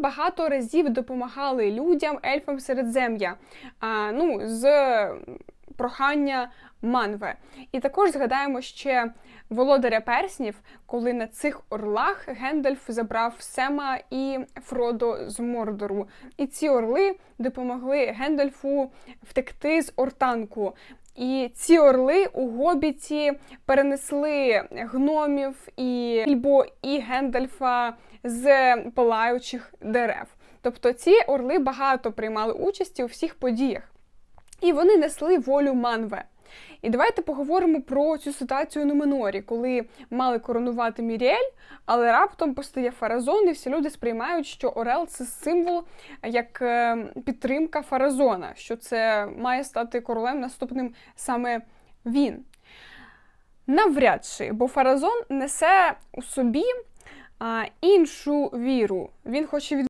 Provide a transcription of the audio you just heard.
багато разів допомагали людям, ельфам середзем'я. А, ну, з прохання манве. І також згадаємо ще володаря перснів, коли на цих орлах Гендальф забрав Сема і Фродо з Мордору. І ці орли допомогли Гендальфу втекти з Ортанку. І ці орли у Гобіті перенесли гномів і Ільбо і Гендальфа з палаючих дерев. Тобто ці орли багато приймали участі у всіх подіях. І вони несли волю Манве. І давайте поговоримо про цю ситуацію на Минорі, коли мали коронувати Міріель, але раптом постає Фаразон, і всі люди сприймають, що Орел це символ як е, підтримка Фаразона, що це має стати королем наступним саме він. Навряд чи, бо Фаразон несе у собі іншу віру. Він хоче від